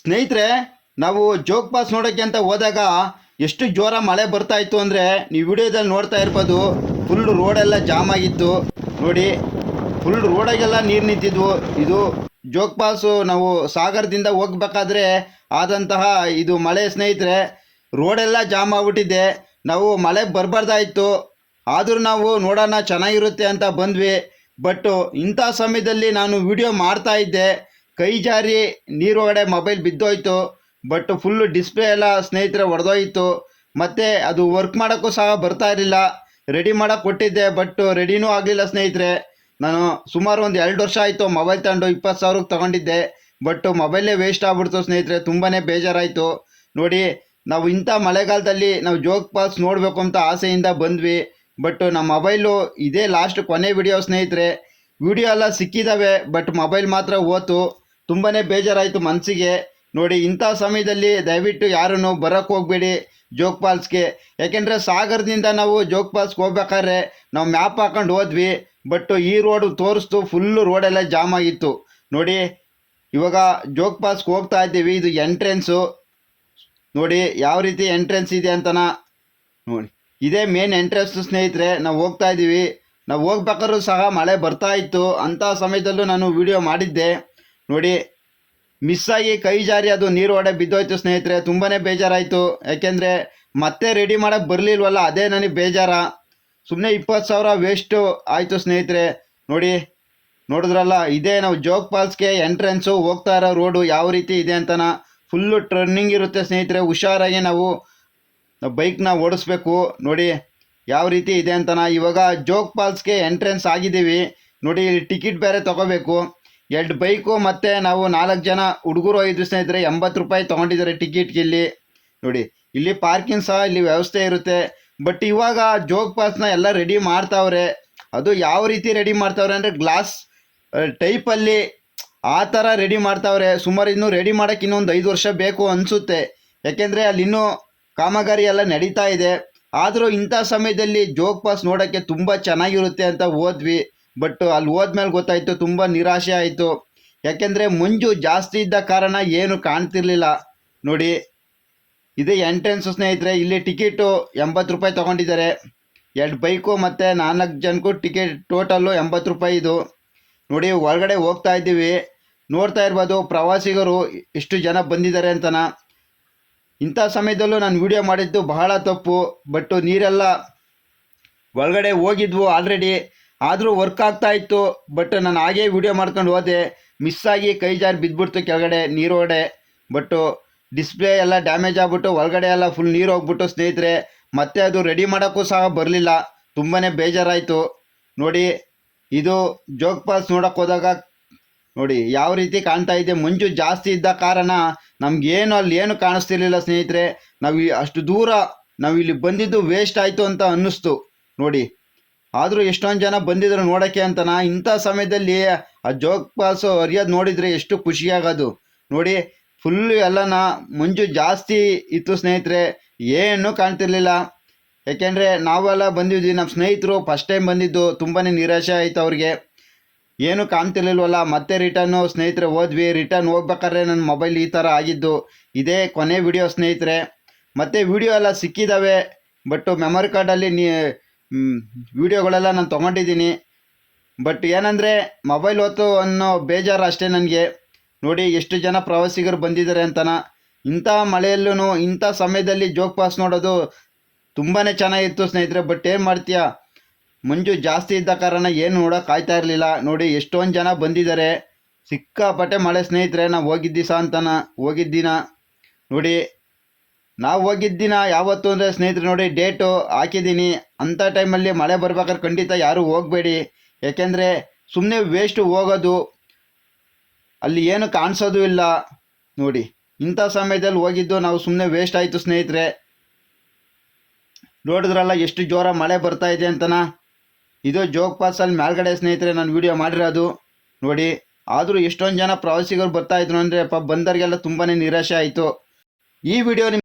ಸ್ನೇಹಿತರೆ, ನಾವು ಜೋಗ್ ಪಾಸ್ ನೋಡೋಕ್ಕೆ ಅಂತ ಹೋದಾಗ ಎಷ್ಟು ಜೋರ ಮಳೆ ಬರ್ತಾ ಇತ್ತು ಅಂದರೆ ನೀವು ವಿಡಿಯೋದಲ್ಲಿ ನೋಡ್ತಾ ಇರ್ಬೋದು ಫುಲ್ ರೋಡೆಲ್ಲ ಜಾಮ್ ಆಗಿತ್ತು. ನೋಡಿ ಫುಲ್ ರೋಡಾಗೆಲ್ಲ ನೀರು ನಿಂತಿದ್ವು. ಇದು ಜೋಗ್ ಪಾಸು ನಾವು ಸಾಗರದಿಂದ ಹೋಗ್ಬೇಕಾದ್ರೆ ಆದಂತಹ ಇದು ಮಳೆ ಸ್ನೇಹಿತರೆ ರೋಡೆಲ್ಲ ಜಾಮ್ ಆಗ್ಬಿಟ್ಟಿದೆ. ನಾವು ಮಳೆ ಬರಬಾರ್ದಾಯಿತ್ತು ಆದರೂ ನಾವು ನೋಡೋಣ ಚೆನ್ನಾಗಿರುತ್ತೆ ಅಂತ ಬಂದ್ವಿ. ಬಟ್ ಇಂಥ ಸಮಯದಲ್ಲಿ ನಾನು ವಿಡಿಯೋ ಮಾಡ್ತಾ ಇದ್ದೆ. ಕೈ ಜಾರಿ ನೀರೊಳಗಡೆ ಮೊಬೈಲ್ ಬಿದ್ದೋಯ್ತು ಬಟ್ ಫುಲ್ ಡಿಸ್ಪ್ಲೇ ಎಲ್ಲ ಸ್ನೇಹಿತರೆ ಒಡೆದೋಯ್ತು. ಮತ್ತು ಅದು ವರ್ಕ್ ಮಾಡೋಕ್ಕೂ ಸಹ ಬರ್ತಾ ಇರಲಿಲ್ಲ. ರೆಡಿ ಮಾಡೋಕೆ ಕೊಟ್ಟಿದ್ದೆ ಬಟ್ ರೆಡಿನೂ ಆಗಲಿಲ್ಲ ಸ್ನೇಹಿತರೆ. ನಾನು ಸುಮಾರು ಒಂದು ಎರಡು ವರ್ಷ ಆಯಿತು ಮೊಬೈಲ್ ತಗೊಂಡು ಇಪ್ಪತ್ತು ಸಾವಿರಕ್ಕೆ ತೊಗೊಂಡಿದ್ದೆ ಬಟ್ ಮೊಬೈಲೇ ವೇಸ್ಟ್ ಆಗ್ಬಿಡ್ತು ಸ್ನೇಹಿತರೆ ತುಂಬಾ ಬೇಜಾರಾಯಿತು. ನೋಡಿ, ನಾವು ಇಂಥ ಮಳೆಗಾಲದಲ್ಲಿ ನಾವು ಜೋಗ್ ಪಾಸ್ ನೋಡಬೇಕು ಅಂತ ಆಸೆಯಿಂದ ಬಂದ್ವಿ ಬಟ್ ನಮ್ಮ ಮೊಬೈಲು ಇದೇ ಲಾಸ್ಟ್ ಕೊನೆ ವಿಡಿಯೋ ಸ್ನೇಹಿತರೆ. ವಿಡಿಯೋ ಎಲ್ಲ ಸಿಕ್ಕಿದ್ದಾವೆ ಬಟ್ ಮೊಬೈಲ್ ಮಾತ್ರ ಹೋತು ತುಂಬಾ ಬೇಜಾರಾಯಿತು ಮನಸ್ಸಿಗೆ ನೋಡಿ, ಇಂಥ ಸಮಯದಲ್ಲಿ ದಯವಿಟ್ಟು ಯಾರನ್ನು ಬರೋಕ್ಕೆ ಹೋಗಬೇಡಿ ಜೋಗ್ ಫಾಲ್ಸ್ಗೆ. ಯಾಕೆಂದರೆ ಸಾಗರದಿಂದ ನಾವು ಜೋಗ್ ಫಾಲ್ಸ್ಗೆ ಹೋಗ್ಬೇಕಾದ್ರೆ ನಾವು ಮ್ಯಾಪ್ ಹಾಕೊಂಡು ಹೋದ್ವಿ ಬಟ್ ಈ ರೋಡ್ ತೋರಿಸ್ತು ಫುಲ್ಲು ರೋಡೆಲ್ಲ ಜಾಮ್ ಆಗಿತ್ತು. ನೋಡಿ, ಇವಾಗ ಜೋಗ್ ಫಾಲ್ಸ್ಗೆ ಹೋಗ್ತಾ ಇದ್ದೀವಿ, ಇದು ಎಂಟ್ರೆನ್ಸು. ನೋಡಿ, ಯಾವ ರೀತಿ ಎಂಟ್ರೆನ್ಸ್ ಇದೆ ಅಂತನ ನೋಡಿ. ಇದೇ ಮೇನ್ ಎಂಟ್ರೆನ್ಸ್ ಸ್ನೇಹಿತರೆ, ನಾವು ಹೋಗ್ತಾ ಇದ್ದೀವಿ. ನಾವು ಹೋಗ್ಬೇಕಾದ್ರೂ ಸಹ ಮಳೆ ಬರ್ತಾ ಇತ್ತು. ಅಂಥ ಸಮಯದಲ್ಲೂ ನಾನು ವಿಡಿಯೋ ಮಾಡಿದ್ದೆ. ನೋಡಿ ಮಿಸ್ ಆಗಿ ಕೈ ಜಾರಿ, ಅದು ನೀರು ಒಡೆ ಬಿದ್ದೋಯ್ತು ಸ್ನೇಹಿತರೆ ತುಂಬಾ ಬೇಜಾರಾಯಿತು. ಯಾಕೆಂದರೆ, ಮತ್ತೆ ರೆಡಿ ಮಾಡೋಕ್ಕೆ ಬರಲಿಲ್ವಲ್ಲ, ಅದೇ ನನಗೆ ಬೇಜಾರ. ಸುಮ್ಮನೆ ಇಪ್ಪತ್ತು ಸಾವಿರ ವೇಸ್ಟು ಆಯಿತು ಸ್ನೇಹಿತರೆ. ನೋಡಿ, ನೋಡಿದ್ರಲ್ಲ, ಇದೇ ನಾವು ಜೋಗ್ ಫಾಲ್ಸ್ಗೆ ಎಂಟ್ರೆನ್ಸು ಹೋಗ್ತಾ ಇರೋ ರೋಡು ಯಾವ ರೀತಿ ಇದೆ ಅಂತನ ಫುಲ್ಲು ಟರ್ನಿಂಗ್ ಇರುತ್ತೆ ಸ್ನೇಹಿತರೆ. ಹುಷಾರಾಗಿ ನಾವು ಬೈಕ್ನ ಓಡಿಸ್ಬೇಕು. ನೋಡಿ, ಯಾವ ರೀತಿ ಇದೆ ಅಂತನ, ಇವಾಗ ಜೋಗ್ ಫಾಲ್ಸ್ಗೆ ಎಂಟ್ರೆನ್ಸ್ ಆಗಿದ್ದೀವಿ. ನೋಡಿ, ಇಲ್ಲಿ ಟಿಕೆಟ್ ಬೇರೆ ತಗೋಬೇಕು. ಎರಡು ಬೈಕು ಮತ್ತು ನಾವು ನಾಲ್ಕು ಜನ ಹುಡುಗರು ಐದು ಸ್ನೇಹಿತರೆ ಎಂಬತ್ತು ರೂಪಾಯಿ ತೊಗೊಂಡಿದ್ದಾರೆ ಟಿಕೆಟ್ಗೆ ಇಲ್ಲಿ. ನೋಡಿ, ಇಲ್ಲಿ ಪಾರ್ಕಿಂಗ್ ಸಹ ಇಲ್ಲಿ ವ್ಯವಸ್ಥೆ ಇರುತ್ತೆ. ಬಟ್ ಇವಾಗ ಜೋಗ್ ಪಾಸ್ನ ಎಲ್ಲ ರೆಡಿ ಮಾಡ್ತಾವ್ರೆ. ಅದು ಯಾವ ರೀತಿ ರೆಡಿ ಮಾಡ್ತಾವ್ರೆ ಅಂದರೆ ಗ್ಲಾಸ್ ಟೈಪಲ್ಲಿ ಆ ಥರ ರೆಡಿ ಮಾಡ್ತಾವ್ರೆ. ಸುಮಾರು ಇನ್ನೂ ರೆಡಿ ಮಾಡೋಕ್ಕೆ ಇನ್ನೊಂದು ಐದು ವರ್ಷ ಬೇಕು ಅನಿಸುತ್ತೆ. ಯಾಕೆಂದರೆ ಅಲ್ಲಿ ಇನ್ನೂ ಕಾಮಗಾರಿ ಎಲ್ಲ ನಡೀತಾ ಇದೆ. ಆದರೂ ಇಂಥ ಸಮಯದಲ್ಲಿ ಜೋಗ್ ಪಾಸ್ ನೋಡೋಕ್ಕೆ ತುಂಬ ಚೆನ್ನಾಗಿರುತ್ತೆ ಅಂತ ಹೋದ್ವಿ. ಬಟ್ ಅಲ್ಲಿ ಹೋದ್ಮೇಲೆ ಗೊತ್ತಾಯಿತು, ತುಂಬ ನಿರಾಶೆ ಆಯಿತು. ಯಾಕೆಂದರೆ ಮಂಜು ಜಾಸ್ತಿ ಇದ್ದ ಕಾರಣ ಏನು ಕಾಣ್ತಿರ್ಲಿಲ್ಲ. ನೋಡಿ, ಇದೇ ಎಂಟ್ರೆನ್ಸ್ ಸ್ನೇಹಿತರೆ, ಇಲ್ಲಿ ಟಿಕೆಟು ಎಂಬತ್ತು ರೂಪಾಯಿ ತಗೊಂಡಿದ್ದಾರೆ. ಎರಡು ಬೈಕು ಮತ್ತು ನಾಲ್ಕು ಜನಕ್ಕೂ ಟಿಕೆಟ್ ಟೋಟಲ್ಲು ಎಂಬತ್ತು ರೂಪಾಯಿ ಇದು. ನೋಡಿ, ಒಳಗಡೆ ಹೋಗ್ತಾ ಇದ್ದೀವಿ. ನೋಡ್ತಾ ಇರ್ಬೋದು, ಪ್ರವಾಸಿಗರು ಎಷ್ಟು ಜನ ಬಂದಿದ್ದಾರೆ ಅಂತನ. ಇಂಥ ಸಮಯದಲ್ಲೂ ನಾನು ವಿಡಿಯೋ ಮಾಡಿದ್ದು ಬಹಳ ತಪ್ಪು. ಬಟ್ ನೀರೆಲ್ಲ ಒಳಗಡೆ ಹೋಗಿದ್ವು ಆಲ್ರೆಡಿ ಆದರೂ ವರ್ಕ್ ಆಗ್ತಾ ಇತ್ತು ಬಟ್ ನಾನು ಹಾಗೇ ವಿಡಿಯೋ ಮಾಡ್ಕೊಂಡು ಹೋದೆ. ಮಿಸ್ ಆಗಿ ಕೈ ಜಾರಿ ಬಿದ್ದುಬಿಡ್ತು ಕೆಳಗಡೆ ನೀರೊಳಗಡೆ ಬಟ್ಟು ಡಿಸ್ಪ್ಲೇ ಎಲ್ಲ ಡ್ಯಾಮೇಜ್ ಆಗ್ಬಿಟ್ಟು, ಒಳಗಡೆ ಎಲ್ಲ ಫುಲ್ ನೀರು ಹೋಗ್ಬಿಟ್ಟು ಸ್ನೇಹಿತರೆ. ಮತ್ತೆ ಅದು ರೆಡಿ ಮಾಡೋಕ್ಕೂ ಸಹ ಬರಲಿಲ್ಲ. ತುಂಬಾ ಬೇಜಾರಾಯಿತು. ನೋಡಿ, ಇದು ಜೋಗ್ ಪಾಲ್ಸ್ ನೋಡೋಕೆ ಹೋದಾಗ, ನೋಡಿ, ಯಾವ ರೀತಿ ಕಾಣ್ತಾ ಇದೆ. ಮಂಜು ಜಾಸ್ತಿ ಇದ್ದ ಕಾರಣ ನಮಗೇನು ಅಲ್ಲಿ ಏನು ಕಾಣಿಸ್ತಿರ್ಲಿಲ್ಲ ಸ್ನೇಹಿತರೆ. ನಾವು ಅಷ್ಟು ದೂರ ನಾವು ಇಲ್ಲಿ ಬಂದಿದ್ದು ವೇಸ್ಟ್ ಆಯಿತು ಅಂತ ಅನ್ನಿಸ್ತು. ನೋಡಿ ಆದರೂ ಎಷ್ಟೊಂದು ಜನ ಬಂದಿದ್ರು ನೋಡೋಕ್ಕೆ ಅಂತನ ಇಂಥ ಸಮಯದಲ್ಲಿ ಆ ಜೋಗ್ ಪಾಸು ಹರಿಯೋದು ನೋಡಿದರೆ ಎಷ್ಟು ಖುಷಿಯಾಗೋದು. ನೋಡಿ ಫುಲ್ಲು ಎಲ್ಲನ ಮುಂಜು ಜಾಸ್ತಿ ಇತ್ತು ಸ್ನೇಹಿತರೆ, ಏನೂ ಕಾಣ್ತಿರ್ಲಿಲ್ಲ. ಯಾಕೆಂದರೆ ನಾವೆಲ್ಲ ಬಂದಿದ್ವಿ ನಮ್ಮ ಸ್ನೇಹಿತರು ಫಸ್ಟ್ ಟೈಮ್ ಬಂದಿದ್ದು ತುಂಬಾ ನಿರಾಶೆ ಆಯಿತು ಅವ್ರಿಗೆ. ಏನೂ ಕಾಣ್ತಿರ್ಲಿಲ್ವಲ್ಲ, ಮತ್ತೆ ರಿಟರ್ನು ಸ್ನೇಹಿತರೆ ಹೋದ್ವಿ ರಿಟರ್ನ್ ಹೋಗ್ಬೇಕಾದ್ರೆ ನನ್ನ ಮೊಬೈಲ್ ಈ ಥರ ಆಗಿದ್ದು. ಇದೇ ಕೊನೆ ವಿಡಿಯೋ ಸ್ನೇಹಿತರೆ. ಮತ್ತು ವಿಡಿಯೋ ಎಲ್ಲ ಸಿಕ್ಕಿದ್ದಾವೆ ಬಟ್ಟು ಮೆಮೊರಿ ಕಾರ್ಡಲ್ಲಿ ನೀ ವಿಡಿಯೋಗಳೆಲ್ಲ ನಾನು ತೊಗೊಂಡಿದ್ದೀನಿ. ಬಟ್ ಏನಂದರೆ, ಮೊಬೈಲ್ ಹೊತ್ತು ಅನ್ನೋ ಬೇಜಾರು ಅಷ್ಟೇ ನನಗೆ. ನೋಡಿ, ಎಷ್ಟು ಜನ ಪ್ರವಾಸಿಗರು ಬಂದಿದ್ದಾರೆ ಅಂತನ. ಇಂಥ ಮಳೆಯಲ್ಲೂ ಇಂಥ ಸಮಯದಲ್ಲಿ ಜೋಗ್ ಪಾಸ್ ನೋಡೋದು ತುಂಬಾ ಚೆನ್ನಾಗಿತ್ತು ಸ್ನೇಹಿತರೆ. ಬಟ್ ಏನು ಮಾಡ್ತೀಯಾ? ಮಂಜು ಜಾಸ್ತಿ ಇದ್ದ ಕಾರಣ ಏನು ನೋಡೋಕೆ ಆಯ್ತಾ ಇರಲಿಲ್ಲ. ನೋಡಿ, ಎಷ್ಟೊಂದು ಜನ ಬಂದಿದ್ದಾರೆ. ಸಿಕ್ಕಾಪಟ್ಟೆ ಮಳೆ ಸ್ನೇಹಿತರೆ, ನಾವು ಹೋಗಿದ್ದೀಸ ಅಂತನ. ಹೋಗಿದ್ದೀನ? ನೋಡಿ ನಾವು ಹೋಗಿದ್ದಿನ, ಯಾವತ್ತು ಅಂದರೆ ಸ್ನೇಹಿತರು ನೋಡಿ ಡೇಟು ಹಾಕಿದ್ದೀನಿ. ಅಂಥ ಟೈಮಲ್ಲಿ ಮಳೆ ಬರ್ಬೇಕಾದ್ರೆ ಖಂಡಿತ ಯಾರೂ ಹೋಗಬೇಡಿ. ಯಾಕೆಂದರೆ ಸುಮ್ಮನೆ ವೇಸ್ಟು ಹೋಗೋದು ಅಲ್ಲಿ ಏನು ಕಾಣಿಸೋದು ಇಲ್ಲ. ನೋಡಿ, ಇಂಥ ಸಮಯದಲ್ಲಿ ಹೋಗಿದ್ದು ನಾವು ಸುಮ್ಮನೆ ವೇಸ್ಟ್ ಆಯಿತು ಸ್ನೇಹಿತರೆ. ನೋಡಿದ್ರಲ್ಲ ಎಷ್ಟು ಜೋರ ಮಳೆ ಬರ್ತಾ ಇದೆ ಅಂತನ? ಇದು ಜೋಗ್ ಪಾಸಲ್ಲಿ ಮೇಲ್ಗಡೆ ಸ್ನೇಹಿತರೆ ನಾನು ವಿಡಿಯೋ ಮಾಡಿರೋದು. ನೋಡಿ, ಆದರೂ ಎಷ್ಟೊಂದು ಜನ ಪ್ರವಾಸಿಗರು ಬರ್ತಾ ಇದ್ರು ಅಂದರೆ ಪಾಪ ಬಂದವರಿಗೆಲ್ಲ ತುಂಬಾ ನಿರಾಶೆ ಆಯಿತು. ಈ ವಿಡಿಯೋ